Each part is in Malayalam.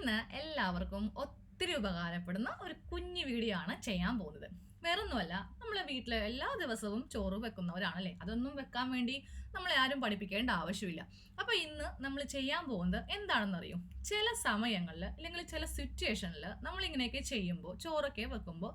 ഇന്ന് എല്ലാവർക്കും ഒത്തിരി ഉപകാരപ്പെടുന്ന ഒരു കുഞ്ഞു വീഡിയോ ആണ് ചെയ്യാൻ പോകുന്നത്. വേറൊന്നുമല്ല നമ്മളെ വീട്ടിലെ എല്ലാ ദിവസവും ചോറ് വെക്കുന്നവരാണല്ലേ? അതൊന്നും വെക്കാൻ വേണ്ടി നമ്മളെ ആരും പഠിപ്പിക്കേണ്ട ആവശ്യമില്ല. അപ്പോൾ ഇന്ന് നമ്മൾ ചെയ്യാൻ പോകുന്നത് എന്താണെന്നറിയോ? ചില സമയങ്ങളിൽ അല്ലെങ്കിൽ ചില സിറ്റുവേഷനിൽ നമ്മളിങ്ങനെയൊക്കെ ചെയ്യുമ്പോൾ ചോറൊക്കെ വെക്കുമ്പോൾ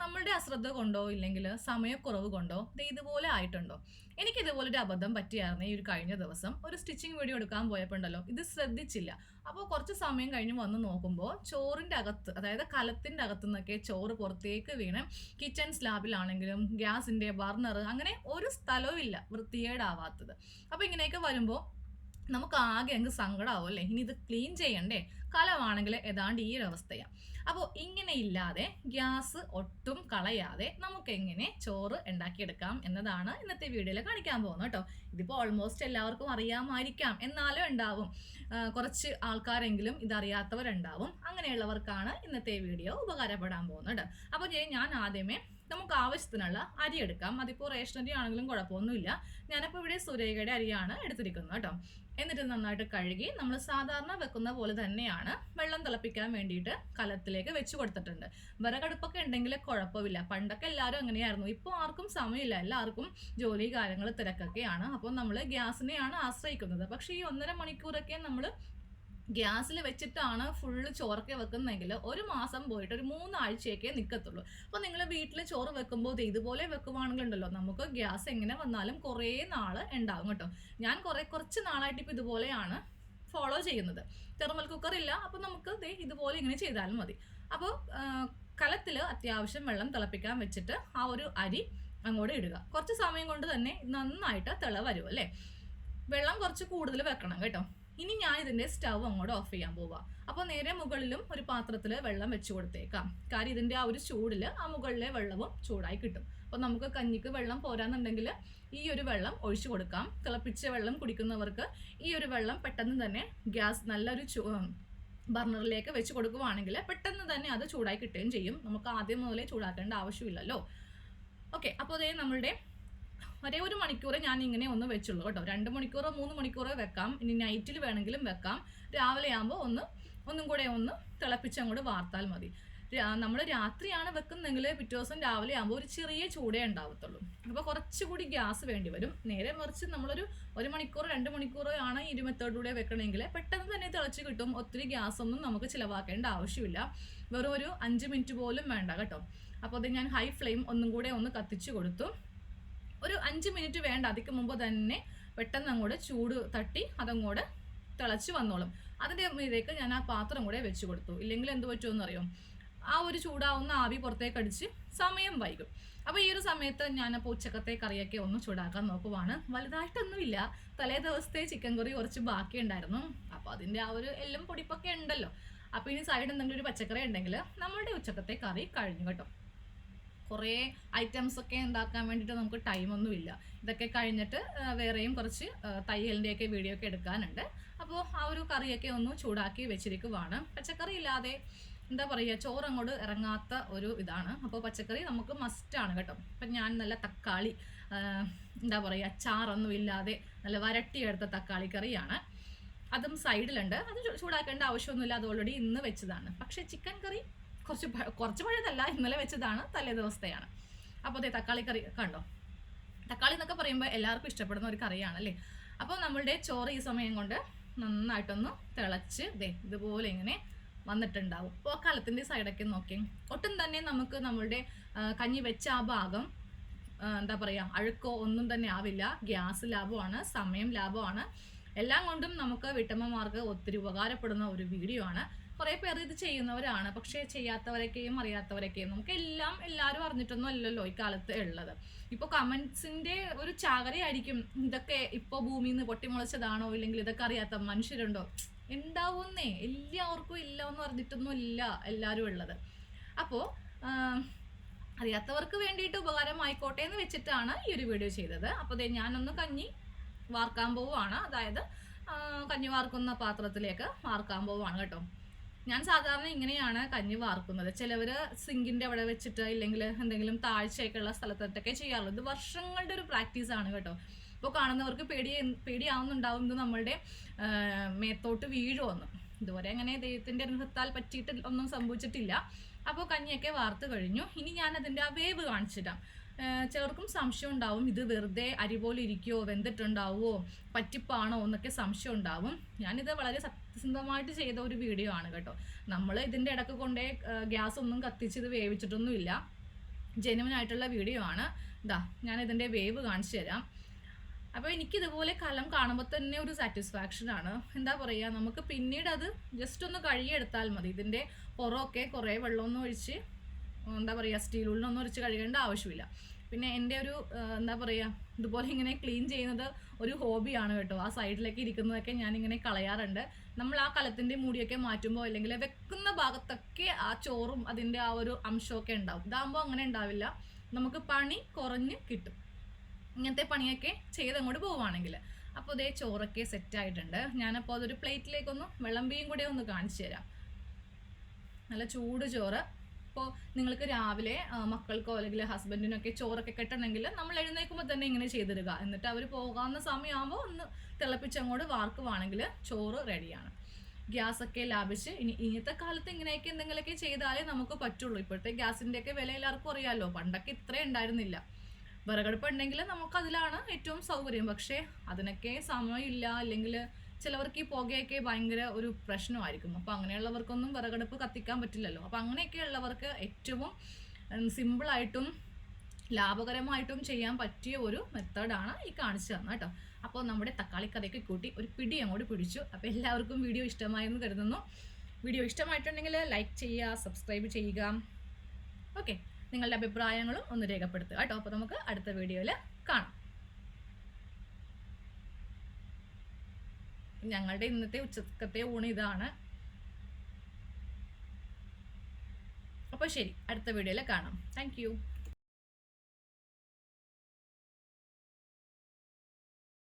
നമ്മളുടെ അശ്രദ്ധ കൊണ്ടോ ഇല്ലെങ്കിൽ സമയക്കുറവ് കൊണ്ടോ ഇത് ഇതുപോലെ ആയിട്ടുണ്ടോ? എനിക്ക് ഇതുപോലെ ഒരു അബദ്ധം പറ്റിയായിരുന്നു ഈ ഒരു കഴിഞ്ഞ ദിവസം. ഒരു സ്റ്റിച്ചിങ് വീഡിയോ എടുക്കാൻ പോയപ്പോണ്ടല്ലോ ഇത് ശ്രദ്ധിച്ചില്ല. അപ്പോൾ കുറച്ച് സമയം കഴിഞ്ഞ് വന്ന് നോക്കുമ്പോൾ ചോറിന്റെ അകത്ത് അതായത് കലത്തിന്റെ അകത്തു നിന്നൊക്കെ ചോറ് പുറത്തേക്ക് വീണ് കിച്ചൺ സ്ലാബിലാണെങ്കിലും ഗ്യാസിന്റെ ബർണർ അങ്ങനെ ഒരു സ്ഥലവും ഇല്ല വൃത്തികേടാവാത്തത്. അപ്പോൾ ഇങ്ങനെയൊക്കെ വരുമ്പോൾ നമുക്ക് ആകെ അങ്ങ് സങ്കടമാവും അല്ലേ? ഇനി ഇത് ക്ലീൻ ചെയ്യണ്ടേ? കലമാണെങ്കിൽ ഏതാണ്ട് ഈ ഒരു അവസ്ഥയാണ് അപ്പോൾ ഇങ്ങനെ ഇല്ലാതെ ഗ്യാസ് ഒട്ടും കളയാതെ നമുക്ക് എങ്ങനെ ചോറ് ഉണ്ടാക്കിയെടുക്കാം എന്നതാണ് ഇന്നത്തെ വീഡിയോയിൽ കാണിക്കാൻ പോകുന്നത് കേട്ടോ. ഇതിപ്പോൾ ഓൾമോസ്റ്റ് എല്ലാവർക്കും അറിയാമായിരിക്കാം. എന്നാലും ഉണ്ടാവും. കുറച്ച് ആൾക്കാരെങ്കിലും ഇതറിയാത്തവരുണ്ടാവും. അങ്ങനെയുള്ളവർക്കാണ് ഇന്നത്തെ വീഡിയോ ഉപകാരപ്പെടാൻ പോകുന്നത് അപ്പോൾ ഞാൻ ആദ്യമേ നമുക്ക് ആവശ്യത്തിനുള്ള അരി എടുക്കാം. അതിപ്പോൾ റേഷൻ അരി ആണെങ്കിലും കുഴപ്പമൊന്നുമില്ല. ഞാനിപ്പോൾ ഇവിടെ സുരേഖയുടെ അരിയാണ് എടുത്തിരിക്കുന്നത് കേട്ടോ. എന്നിട്ട് നന്നായിട്ട് കഴുകി നമ്മൾ സാധാരണ വെക്കുന്ന പോലെ തന്നെയാണ് വെള്ളം തിളപ്പിക്കാൻ വേണ്ടിയിട്ട് കലത്തിലേക്ക് വെച്ച് കൊടുത്തിട്ടുണ്ട്. വിറകടുപ്പൊക്കെ ഉണ്ടെങ്കിൽ കുഴപ്പമില്ല. പണ്ടൊക്കെ എല്ലാവരും അങ്ങനെയായിരുന്നു. ഇപ്പോൾ ആർക്കും സമയമില്ല. എല്ലാവർക്കും ജോലി കാര്യങ്ങൾ തിരക്കൊക്കെയാണ്. അപ്പോൾ നമ്മൾ ഗ്യാസിനെയാണ് ആശ്രയിക്കുന്നത്. പക്ഷേ ഈ ഒന്നര മണിക്കൂറൊക്കെ നമ്മൾ ഗ്യാസിൽ വെച്ചിട്ടാണ് ഫുള്ള് ചോറൊക്കെ വെക്കുന്നതെങ്കിൽ ഒരു മാസം പോയിട്ട് ഒരു മൂന്നാഴ്ചയൊക്കെ നിൽക്കത്തുള്ളൂ അപ്പോൾ നിങ്ങൾ വീട്ടിൽ ചോറ് വെക്കുമ്പോൾ ഇത് ഇതുപോലെ വെക്കുവാണെങ്കിലുണ്ടല്ലോ നമുക്ക് ഗ്യാസ് എങ്ങനെ വന്നാലും കുറേ നാൾ ഉണ്ടാകും കേട്ടോ. ഞാൻ കുറേ കുറച്ച് നാളായിട്ട് ഇപ്പോൾ ഇതുപോലെയാണ് ഫോളോ ചെയ്യുന്നത്. തെർമൽ കുക്കർ ഇല്ല അപ്പോൾ നമുക്ക് ദേ ഇതുപോലെ ഇങ്ങനെ ചെയ്താലും മതി. അപ്പോൾ കലത്തിൽ അത്യാവശ്യം വെള്ളം തിളപ്പിക്കാൻ വെച്ചിട്ട് ആ ഒരു അരി അങ്ങോട്ട് ഇടുക. കുറച്ച് സമയം കൊണ്ട് തന്നെ നന്നായിട്ട് തിള വരും അല്ലേ? വെള്ളം കുറച്ച് കൂടുതൽ വെക്കണം കേട്ടോ. ഇനി ഞാൻ ഇതിന്റെ സ്റ്റവ് അങ്ങോട്ട് ഓഫ് ചെയ്യാൻ പോവാം. അപ്പോൾ നേരെ മുകളിലും ഒരു പാത്രത്തിൽ വെള്ളം വെച്ച് കൊടുത്തേക്കാം. കാര്യം ഇതിന്റെ ആ ഒരു ചൂടിൽ ആ മുകളിലെ വെള്ളവും ചൂടായി കിട്ടും. അപ്പോൾ നമുക്ക് കഞ്ഞിക്ക് വെള്ളം പോരാന്നുണ്ടെങ്കിൽ ഈ ഒരു വെള്ളം ഒഴിച്ചു കൊടുക്കാം. തിളപ്പിച്ച വെള്ളം കുടിക്കുന്നവർക്ക് ഈ ഒരു വെള്ളം പെട്ടെന്ന് തന്നെ ഗ്യാസ് നല്ലൊരു ബർണറിലേക്ക് വെച്ച് കൊടുക്കുവാണെങ്കിൽ പെട്ടെന്ന് തന്നെ അത് ചൂടായി കിട്ടുകയും ചെയ്യും. നമുക്ക് ആദ്യം മുതലേ ചൂടാക്കേണ്ട ആവശ്യമില്ലല്ലോ. ഓക്കെ അപ്പോൾ അതേ നമ്മളുടെ ഒരേ ഒരു മണിക്കൂർ ഞാൻ ഇങ്ങനെ ഒന്ന് വെച്ചുള്ളൂ കേട്ടോ. രണ്ട് മണിക്കൂറോ മൂന്ന് മണിക്കൂറോ വെക്കാം. ഇനി നൈറ്റിൽ വേണമെങ്കിലും വെക്കാം. രാവിലെ ആകുമ്പോൾ ഒന്ന് ഒന്നും കൂടെ ഒന്ന് തിളപ്പിച്ച് അങ്ങോട്ട് വാർത്താൽ മതി. നമ്മൾ രാത്രിയാണ് വെക്കുന്നതെങ്കിൽ പിറ്റേ ദിവസം രാവിലെ ആകുമ്പോൾ ഒരു ചെറിയ ചൂടേ ഉണ്ടാവത്തുള്ളൂ. അപ്പോൾ കുറച്ചുകൂടി ഗ്യാസ് വേണ്ടി വരും. നേരെ മറിച്ച് നമ്മളൊരു ഒരു മണിക്കൂർ രണ്ട് മണിക്കൂറോ ആണ് മെത്തേഡിലൂടെ വെക്കണമെങ്കിൽ പെട്ടെന്ന് തന്നെ തിളച്ച് കിട്ടും. ഒത്തിരി ഗ്യാസ് ഒന്നും നമുക്ക് ചിലവാക്കേണ്ട ആവശ്യമില്ല. വെറും ഒരു അഞ്ച് മിനിറ്റ് പോലും വേണ്ട കേട്ടോ. അപ്പോൾ അത് ഞാൻ ഹൈ ഫ്ലെയിം ഒന്നും കൂടെ ഒന്ന് കത്തിച്ച് കൊടുത്തു. ഒരു അഞ്ച് മിനിറ്റ് വേണ്ട. അതിക്ക് മുമ്പ് തന്നെ പെട്ടെന്ന് അങ്ങോട്ട് ചൂട് തട്ടി അതങ്ങോട്ട് തിളച്ച് വന്നോളും. അതിന്റെ മീതേക്ക് ഞാൻ ആ പാത്രം കൂടെ വെച്ച് കൊടുത്തു. ഇല്ലെങ്കിൽ എന്ത് പറ്റുമെന്ന് അറിയോ? ആ ഒരു ചൂടാവുന്ന ആവി പുറത്തേക്ക് അടിച്ച് സമയം വൈകും. അപ്പോൾ ഈ ഒരു സമയത്ത് ഞാൻ അപ്പോൾ ഉച്ചക്കത്തെ കറിയൊക്കെ ഒന്ന് ചൂടാക്കാൻ നോക്കുവാണ്. വലുതായിട്ടൊന്നുമില്ല. തലേ ദിവസത്തെ ചിക്കൻ കറി കുറച്ച് ബാക്കി ഉണ്ടായിരുന്നു അപ്പോൾ അതിന്റെ ആ ഒരു എല്ലാം പൊടിപ്പൊക്കെ ഉണ്ടല്ലോ. അപ്പോൾ ഇനി സൈഡ് എന്തെങ്കിലും ഒരു പച്ചക്കറി ഉണ്ടെങ്കിൽ നമ്മളുടെ ഉച്ചക്കത്തെ കറി കഴിഞ്ഞു കേട്ടോ. കുറേ ഐറ്റംസ് ഒക്കെ ഉണ്ടാക്കാൻ വേണ്ടിയിട്ട് നമുക്ക് ടൈമൊന്നുമില്ല ഇതൊക്കെ കഴിഞ്ഞിട്ട് വേറെയും കുറച്ച് തയ്യലിന്റെ ഒക്കെ വീഡിയോ ഒക്കെ എടുക്കാനുണ്ട്. അപ്പോൾ ആ ഒരു കറിയൊക്കെ ഒന്ന് ചൂടാക്കി വെച്ചിരിക്കുവാണ്. പച്ചക്കറി ഇല്ലാതെ എന്താ പറയുക ചോറ് അങ്ങോട്ട് ഇറങ്ങാത്ത ഒരു ഇതാണ്. അപ്പോൾ പച്ചക്കറി നമുക്ക് മസ്റ്റാണ് കേട്ടോ. അപ്പം ഞാൻ നല്ല തക്കാളി എന്താ പറയുക അച്ചാറൊന്നും ഇല്ലാതെ നല്ല വരട്ടിയെടുത്ത തക്കാളി കറിയാണ്. അതും സൈഡിലുണ്ട് അത് ചൂടാക്കേണ്ട ആവശ്യമൊന്നുമില്ല. അത് ഓൾറെഡി ഇന്ന് വെച്ചതാണ്. പക്ഷേ ചിക്കൻ കറി കുറച്ച് കുറച്ച് പഴയതല്ല ഇന്നലെ വെച്ചതാണ് തലേ ദിവസത്തെയാണ്. അപ്പോൾ അതെ തക്കാളി കറി കണ്ടോ? തക്കാളി എന്നൊക്കെ പറയുമ്പോൾ എല്ലാവർക്കും ഇഷ്ടപ്പെടുന്ന ഒരു കറിയാണ് അല്ലേ? അപ്പോൾ നമ്മളുടെ ചോറ് ഈ സമയം കൊണ്ട് നന്നായിട്ടൊന്ന് തിളച്ച് ദേ ഇതുപോലെ ഇങ്ങനെ വന്നിട്ടുണ്ടാവും. അപ്പോൾ ആ കലത്തിന്റെ സൈഡൊക്കെ നോക്കി ഒട്ടും തന്നെ നമുക്ക് നമ്മളുടെ കഞ്ഞി വെച്ച ആ ഭാഗം എന്താ പറയുക അഴുക്കോ ഒന്നും തന്നെ ആവില്ല. ഗ്യാസ് ലാഭമാണ് സമയം ലാഭമാണ്. എല്ലാം കൊണ്ടും നമുക്ക് വീട്ടമ്മമാർക്ക് ഒത്തിരി ഉപകാരപ്പെടുന്ന ഒരു വീഡിയോ ആണ്. കുറേ പേർ ഇത് ചെയ്യുന്നവരാണ്. പക്ഷേ ചെയ്യാത്തവരൊക്കെയും അറിയാത്തവരൊക്കെയും നമുക്ക് എല്ലാം എല്ലാവരും അറിഞ്ഞിട്ടൊന്നും അല്ലല്ലോ ഈ കാലത്ത് ഉള്ളത്. ഇപ്പോൾ കമൻസിന്റെ ഒരു ചാകരയായിരിക്കും ഇതൊക്കെ ഇപ്പോൾ ഭൂമിയിൽ നിന്ന് പൊട്ടിമുളച്ചതാണോ? ഇല്ലെങ്കിൽ ഇതൊക്കെ അറിയാത്ത മനുഷ്യരുണ്ടോ? ഉണ്ടാവുന്നേ എല്ലാവർക്കും ഇല്ല എന്ന് പറഞ്ഞിട്ടൊന്നും ഇല്ല എല്ലാവരും ഉള്ളത്. അപ്പോൾ അറിയാത്തവർക്ക് വേണ്ടിയിട്ട് ഉപകാരമായിക്കോട്ടെ എന്ന് വെച്ചിട്ടാണ് ഈ ഒരു വീഡിയോ ചെയ്തത്. അപ്പോൾ ഞാനൊന്ന് കഞ്ഞി വാർക്കാൻ പോവുകയാണ്. അതായത് കഞ്ഞി വാർക്കുന്ന പാത്രത്തിലേക്ക് വാർക്കാൻ പോവുകയാണ് കേട്ടോ. ഞാൻ സാധാരണ ഇങ്ങനെയാണ് കഞ്ഞി വാർക്കുന്നത്. ചിലവർ സിങ്കിന്റെ അവിടെ വെച്ചിട്ട് ഇല്ലെങ്കിൽ എന്തെങ്കിലും താഴ്ചയൊക്കെ ഉള്ള സ്ഥലത്തൊക്കെ ചെയ്യാറുള്ളത് ഇത് വർഷങ്ങളുടെ ഒരു പ്രാക്ടീസ് ആണ് കേട്ടോ. ഇപ്പോൾ കാണുന്നവർക്ക് പേടി പേടിയാവുന്നുണ്ടാവും ഇത് നമ്മളുടെ മേത്തോട്ട് വീഴുമെന്ന് ഇതുവരെ അങ്ങനെ ദൈവത്തിന്റെ അനുഭവത്താൽ പറ്റിയിട്ട് ഒന്നും സംഭവിച്ചിട്ടില്ല. അപ്പോൾ കഞ്ഞിയൊക്കെ വാർത്ത് കഴിഞ്ഞു. ഇനി ഞാൻ അതിന്റെ ആ വേവ് കാണിച്ചിടാം. ചിലർക്കും സംശയം ഉണ്ടാവും ഇത് വെറുതെ അരി പോലെ ഇരിക്കുമോ വെന്തിട്ടുണ്ടാവുമോ പറ്റിപ്പാണോ എന്നൊക്കെ സംശയം ഉണ്ടാവും. ഞാനിത് വളരെ സത്യസന്ധമായിട്ട് ചെയ്ത ഒരു വീഡിയോ ആണ് കേട്ടോ. നമ്മൾ ഇതിന്റെ ഇടയ്ക്ക് കൊണ്ടേ ഗ്യാസ് ഒന്നും കത്തിച്ച് ഇത് വേവിച്ചിട്ടൊന്നുമില്ല. ജെനുവൻ ആയിട്ടുള്ള വീഡിയോ ആണ്. ഇതാ ഞാൻ ഇതിന്റെ വേവ് കാണിച്ചു തരാം. അപ്പോൾ എനിക്കിതുപോലെ കലം കാണുമ്പോൾ തന്നെ ഒരു സാറ്റിസ്ഫാക്ഷൻ ആണ്. എന്താ പറയുക നമുക്ക് പിന്നീട് അത് ജസ്റ്റ് ഒന്ന് കഴുകിയെടുത്താൽ മതി. ഇതിന്റെ പുറമൊക്കെ കുറേ വെള്ളമൊന്നും ഒഴിച്ച് എന്താ പറയുക സ്റ്റീൽ ഉള്ളിലൊന്നും ഒരിച്ച് കഴുകേണ്ട ആവശ്യമില്ല. പിന്നെ എന്റെ ഒരു എന്താ പറയുക ഇതുപോലെ ഇങ്ങനെ ക്ലീൻ ചെയ്യുന്നത് ഒരു ഹോബിയാണ് കേട്ടോ. ആ സൈഡിലേക്ക് ഇരിക്കുന്നതൊക്കെ ഞാനിങ്ങനെ കളയാറുണ്ട്. നമ്മൾ ആ കലത്തിന്റെ മൂടിയൊക്കെ മാറ്റുമ്പോൾ അല്ലെങ്കിൽ വെക്കുന്ന ഭാഗത്തൊക്കെ ആ ചോറും അതിന്റെ ആ ഒരു അംശമൊക്കെ ഉണ്ടാവും. ഇതാകുമ്പോൾ അങ്ങനെ ഉണ്ടാവില്ല. നമുക്ക് പണി കുറഞ്ഞ് കിട്ടും. ഇങ്ങനത്തെ പണിയൊക്കെ ചെയ്തങ്ങോട്ട് പോവുകയാണെങ്കിൽ അപ്പോൾ ഇതേ ചോറൊക്കെ സെറ്റ് ആയിട്ടുണ്ട്. ഞാനപ്പോൾ അതൊരു പ്ലേറ്റിലേക്കൊന്ന് വിളമ്പിയും കൂടെ ഒന്ന് കാണിച്ചു തരാം. നല്ല ചൂട് ചോറ്. ഇപ്പോൾ നിങ്ങൾക്ക് രാവിലെ മക്കൾക്കോ അല്ലെങ്കിൽ ഹസ്ബൻഡിനൊക്കെ ചോറൊക്കെ കെട്ടണമെങ്കിൽ നമ്മൾ എഴുന്നേൽക്കുമ്പോൾ തന്നെ ഇങ്ങനെ ചെയ്തിടുക. എന്നിട്ട് അവർ പോകാവുന്ന സമയമാകുമ്പോൾ ഒന്ന് തിളപ്പിച്ചങ്ങോട്ട് വാർക്കുവാണെങ്കിൽ ചോറ് റെഡിയാണ് ഗ്യാസൊക്കെ ലാഭിച്ച് ഇനി ഇന്നത്തെ കാലത്ത് ഇങ്ങനെയൊക്കെ എന്തെങ്കിലുമൊക്കെ ചെയ്താലേ നമുക്ക് പറ്റുള്ളൂ. ഇപ്പോഴത്തെ ഗ്യാസിന്റെയൊക്കെ വില എല്ലാവർക്കും അറിയാമല്ലോ പണ്ടൊക്കെ ഇത്രയും ഉണ്ടായിരുന്നില്ല. വിറകടുപ്പ് ഉണ്ടെങ്കിൽ നമുക്ക് അതിലാണ് ഏറ്റവും സൗകര്യം. പക്ഷേ അതിനൊക്കെ സമയമില്ല. അല്ലെങ്കിൽ ചിലവർക്ക് ഈ പുകയൊക്കെ ഭയങ്കര ഒരു പ്രശ്നമായിരിക്കും. അപ്പോൾ അങ്ങനെയുള്ളവർക്കൊന്നും വിറകടുപ്പ് കത്തിക്കാൻ പറ്റില്ലല്ലോ. അപ്പോൾ അങ്ങനെയൊക്കെയുള്ളവർക്ക് ഏറ്റവും സിമ്പിളായിട്ടും ലാഭകരമായിട്ടും ചെയ്യാൻ പറ്റിയ ഒരു മെത്തേഡാണ് ഈ കാണിച്ചു തന്നത് കേട്ടോ. അപ്പോൾ നമ്മുടെ തക്കാളി കറിയൊക്കെ കൂട്ടി ഒരു പിടി അങ്ങോട്ട് പിടിച്ചു. അപ്പോൾ എല്ലാവർക്കും വീഡിയോ ഇഷ്ടമായെന്ന് കരുതുന്നു. വീഡിയോ ഇഷ്ടമായിട്ടുണ്ടെങ്കിൽ ലൈക്ക് ചെയ്യുക സബ്സ്ക്രൈബ് ചെയ്യുക. ഓക്കെ നിങ്ങളുടെ അഭിപ്രായങ്ങളും ഒന്ന് രേഖപ്പെടുത്തുക കേട്ടോ. അപ്പോൾ നമുക്ക് അടുത്ത വീഡിയോയിൽ കാണാം. ഞങ്ങളുടെ ഇന്നത്തെ ഉച്ചക്കത്തെ ഊണ് ഇതാണ്. അപ്പോൾ ശരി അടുത്ത വീഡിയോയിൽ കാണാം. താങ്ക്